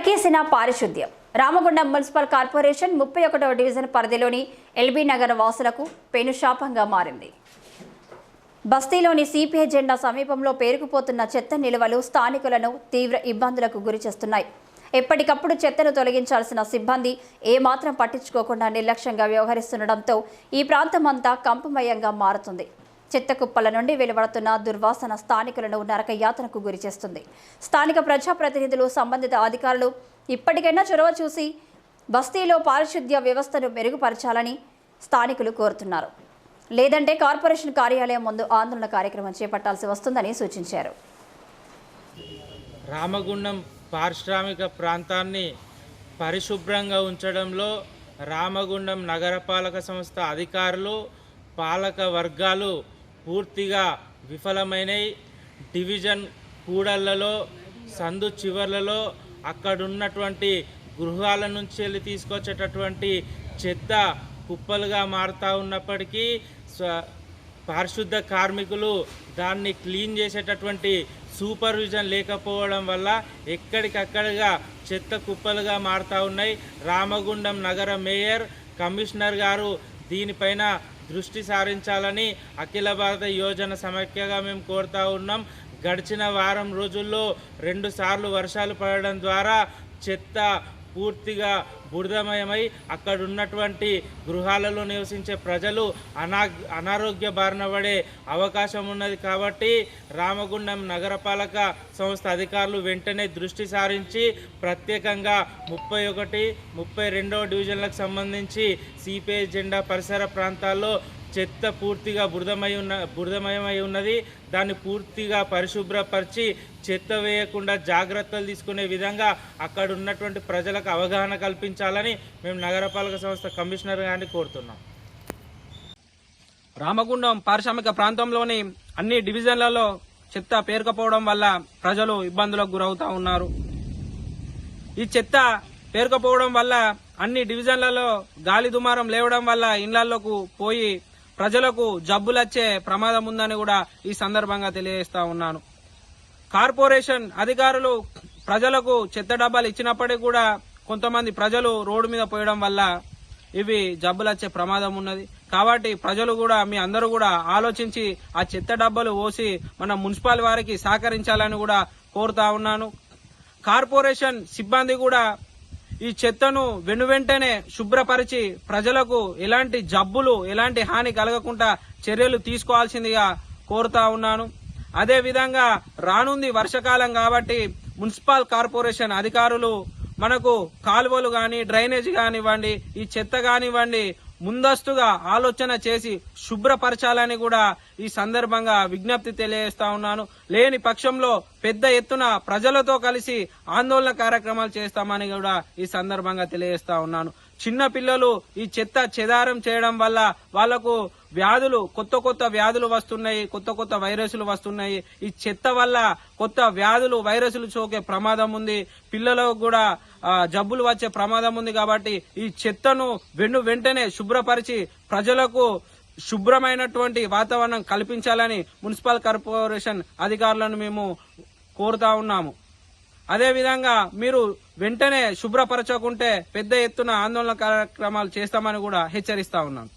ఉరకేసిన పారిశుద్ధ్యం. Ramagundam municipal corporation ముప్పై ఒకటవ డివిజన్ పరిధిలోని ఎల్బీ నగర్ వాసులకు పెనుశాపంగా మారింది. బస్తీలోని సిపిఐ జెండా సమీపంలో పేరుకుపోతున్న చెత్త నిల్వలు స్థానికులను తీవ్ర ఇబ్బందులకు గురిచేస్తున్నాయి ఎప్పటికప్పుడు చెత్తను తొలగించాల్సిన సిబ్బంది ఏమాత్రం పట్టించుకోకుండా నిర్లక్ష్యంగా వ్యవహరిస్తుండటంతో ఈ ప్రాంతం అంతా కంపమయంగా మారుతుంది. చెత్త కుప్పల నుండి వెలువడుతున్న దుర్వాసన స్థానికులను నరకయాతనకు గురిచేస్తుంది స్థానిక ప్రజాప్రతినిధులు సంబంధిత అధికారులు ఇప్పటికైనా చొరవ చూసి బస్తీలో పారిశుద్ధ్య వ్యవస్థను మెరుగుపరచాలని స్థానికులు కోరుతున్నారు. లేదంటే కార్పొరేషన్ కార్యాలయం ముందు ఆందోళన కార్యక్రమం చేపట్టాల్సి వస్తుందని సూచించారు. రామగుండం పారిశ్రామిక ప్రాంతాన్ని పరిశుభ్రంగా ఉంచడంలో రామగుండం నగరపాలక సంస్థ అధికారులు పాలక వర్గాలు పూర్తిగా విఫలమైనవి డివిజన్ కూడళ్ళలో సందు చివర్లలో అక్కడున్నటువంటి గృహాల నుంచి వెళ్ళి తీసుకొచ్చేటటువంటి చెత్త కుప్పలుగా మారుతూ ఉన్నప్పటికీ పారిశుద్ధ కార్మికులు దాన్ని క్లీన్ చేసేటటువంటి సూపర్విజన్ లేకపోవడం వల్ల ఎక్కడికక్కడగా చెత్త కుప్పలుగా మారుతూ ఉన్నాయి. రామగుండం నగర మేయర్ కమిషనర్ గారు దీనిపైన దృష్టి సారించాలని అఖిల భారత యోజన సమైక్యగా మేము కోరుతా ఉన్నాం. గడిచిన వారం రోజుల్లో రెండు సార్లు వర్షాలు పడడం ద్వారా చెత్త పూర్తిగా బురదమయమై అక్కడ ఉన్నటువంటి గృహాలలో నివసించే ప్రజలు అనా అనారోగ్య బారిన పడే అవకాశం ఉన్నది కాబట్టి రామగుండం నగరపాలక సంస్థ అధికారులు వెంటనే దృష్టి సారించి ప్రత్యేకంగా ముప్పై ఒకటి ముప్పై రెండవ డివిజన్లకు సంబంధించి సిపిఐ జెండా పరిసర ప్రాంతాల్లో చెత్త పూర్తిగా బురదమై ఉన్న బురదమయమై ఉన్నది. దాన్ని పూర్తిగా పరిశుభ్రపరిచి చెత్త వేయకుండా జాగ్రత్తలు తీసుకునే విధంగా అక్కడ ఉన్నటువంటి ప్రజలకు అవగాహన కల్పించాలని మేము నగరపాలక సంస్థ కమిషనర్ గారిని కోరుతున్నాం. రామగుండం పారిశ్రామిక ప్రాంతంలోని అన్ని డివిజన్లలో చెత్త పేరుకపోవడం వల్ల ప్రజలు ఇబ్బందులకు గురవుతూ ఉన్నారు. ఈ చెత్త పేరుకపోవడం వల్ల అన్ని డివిజన్లలో గాలి దుమారం లేవడం వల్ల ఇండ్లలోకి పోయి ప్రజలకు జబ్బులచ్చే ప్రమాదం ఉందని కూడా ఈ సందర్భంగా తెలియజేస్తా ఉన్నాను. కార్పొరేషన్ అధికారులు ప్రజలకు చెత్త డబ్బాలు ఇచ్చినప్పటికీ కూడా కొంతమంది ప్రజలు రోడ్డు మీద పోయడం వల్ల ఇవి జబ్బులచ్చే ప్రమాదం ఉన్నది. కాబట్టి ప్రజలు కూడా మీ అందరూ కూడా ఆలోచించి ఆ చెత్త డబ్బాలు పోసి మన మున్సిపల్ వారికి సహకరించాలని కూడా కోరుతా ఉన్నాను. కార్పొరేషన్ సిబ్బంది కూడా ఈ చెత్తను వెను వెంటనే శుభ్రపరిచి ప్రజలకు ఎలాంటి జబ్బులు ఎలాంటి హాని కలగకుండా చర్యలు తీసుకోవాల్సిందిగా కోరుతా ఉన్నాను. అదే విధంగా రానుంది వర్షకాలం కాబట్టి మున్సిపల్ కార్పొరేషన్ అధికారులు మనకు కాలువలు కానీ డ్రైనేజ్ కానివ్వండి ఈ చెత్త కానివ్వండి ముందస్తుగా ఆలోచన చేసి శుభ్రపరచాలని కూడా ఈ సందర్భంగా విజ్ఞప్తి తెలియజేస్తా ఉన్నాను. లేని పక్షంలో పెద్ద ఎత్తున ప్రజలతో కలిసి ఆందోళన కార్యక్రమాలు చేస్తామని కూడా ఈ సందర్భంగా తెలియజేస్తా ఉన్నాను. చిన్న పిల్లలు ఈ చెత్త చెదారం చేయడం వల్ల వాళ్ళకు వ్యాధులు కొత్త కొత్త వ్యాధులు వస్తున్నాయి కొత్త కొత్త వైరస్లు వస్తున్నాయి. ఈ చెత్త వల్ల కొత్త వ్యాధులు వైరస్లు సోకే ప్రమాదం ఉంది. పిల్లలకు కూడా జబ్బులు వచ్చే ప్రమాదం ఉంది కాబట్టి ఈ చెత్తను వెను వెంటనే శుభ్రపరిచి ప్రజలకు శుభ్రమైనటువంటి వాతావరణం కల్పించాలని మున్సిపల్ కార్పొరేషన్ అధికారులను మేము కోరుతా ఉన్నాము. అదేవిధంగా మీరు వెంటనే శుభ్రపరచకుంటే పెద్ద ఎత్తున ఆందోళన కార్యక్రమాలు చేస్తామని కూడా హెచ్చరిస్తా ఉన్నాను